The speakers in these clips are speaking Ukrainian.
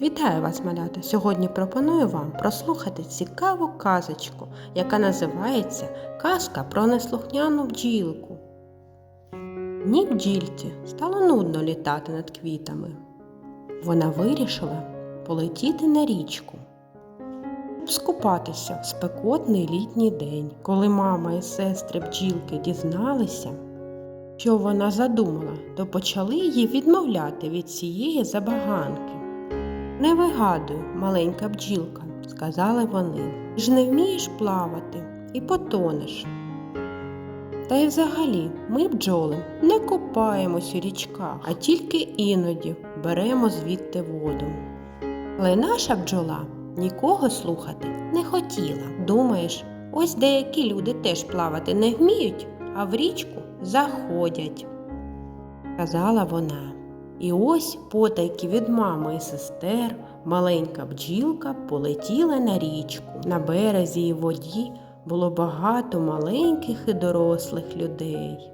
Вітаю вас, малята! Сьогодні пропоную вам прослухати цікаву казочку, яка називається Казка про неслухняну бджілку. Ні бджільці стало нудно літати над квітами. Вона вирішила полетіти на річку. Скупатися в спекотний літній день, коли мама і сестри бджілки дізналися, що вона задумала, то почали її відмовляти від цієї забаганки. Не вигадуй, маленька бджілка, сказали вони. Ж не вмієш плавати і потонеш. Та й взагалі ми, бджоли, не копаємось у річках, а тільки іноді беремо звідти воду. Але наша бджола нікого слухати не хотіла. Думаєш, ось деякі люди теж плавати не вміють, а в річку заходять, казала вона. І ось потайки від мами і сестер маленька бджілка полетіла на річку. На березі і воді було багато маленьких і дорослих людей.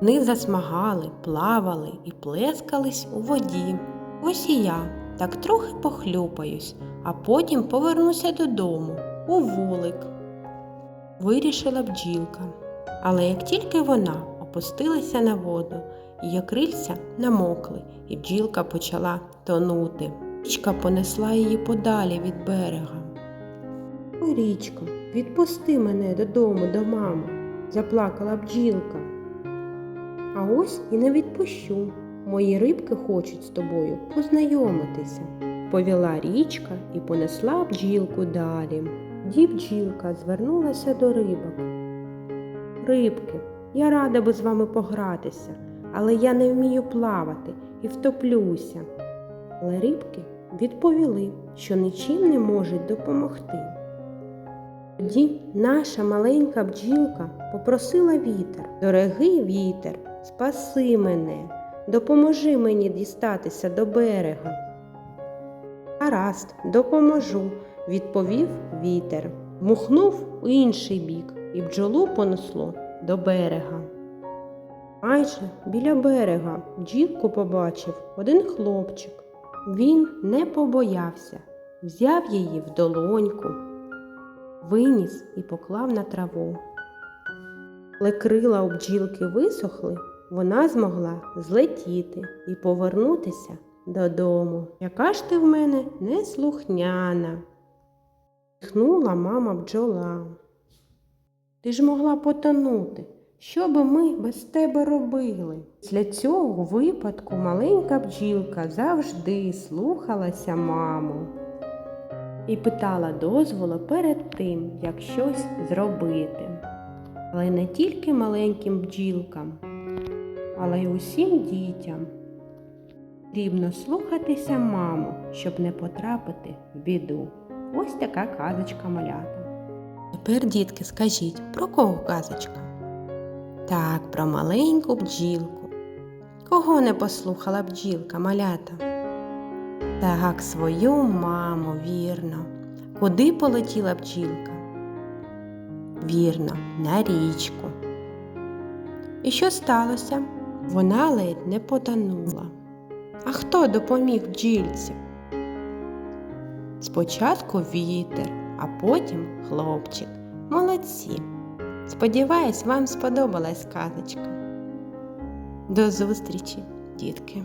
Вони засмагали, плавали і плескались у воді. Ось і я так трохи похлюпаюсь, а потім повернуся додому у вулик. Вирішила бджілка. Але як тільки вона опустилася на воду, Її крильця намокли, і бджілка почала тонути. Річка понесла її подалі від берега. Ой, річко, відпусти мене додому до мами, заплакала бджілка. А ось і не відпущу. Мої рибки хочуть з тобою познайомитися. Повіла річка і понесла бджілку далі. Ді бджілка звернулася до рибок. Рибки, я рада би з вами погратися але я не вмію плавати і втоплюся. Але рибки відповіли, що нічим не можуть допомогти. Тоді наша маленька бджілка попросила вітер, дорогий вітер, спаси мене, допоможи мені дістатися до берега. Гаразд, допоможу, відповів вітер, мухнув у інший бік, і бджолу понесло до берега. Майже біля берега бджілку побачив один хлопчик. Він не побоявся, взяв її в долоньку, виніс і поклав на траву. Коли крила у бджілки висохли, вона змогла злетіти і повернутися додому. Яка ж ти в мене неслухняна? Тхнула мама бджола. Ти ж могла потонути. Що би ми без тебе робили? Після цього випадку маленька бджілка завжди слухалася маму і питала дозволу перед тим, як щось зробити. Але не тільки маленьким бджілкам, але й усім дітям. Потрібно слухатися маму, щоб не потрапити в біду. Ось така казочка малята. Тепер, дітки, скажіть, про кого казочка? Так, про маленьку бджілку. Кого не послухала бджілка малята? Так, свою маму, вірно. Куди полетіла бджілка? Вірно, на річку. І що сталося? Вона ледь не потонула. А хто допоміг бджільці? Спочатку вітер, а потім хлопчик. Молодці. Сподіваюсь, вам сподобалась казочка. До зустрічі, дітки!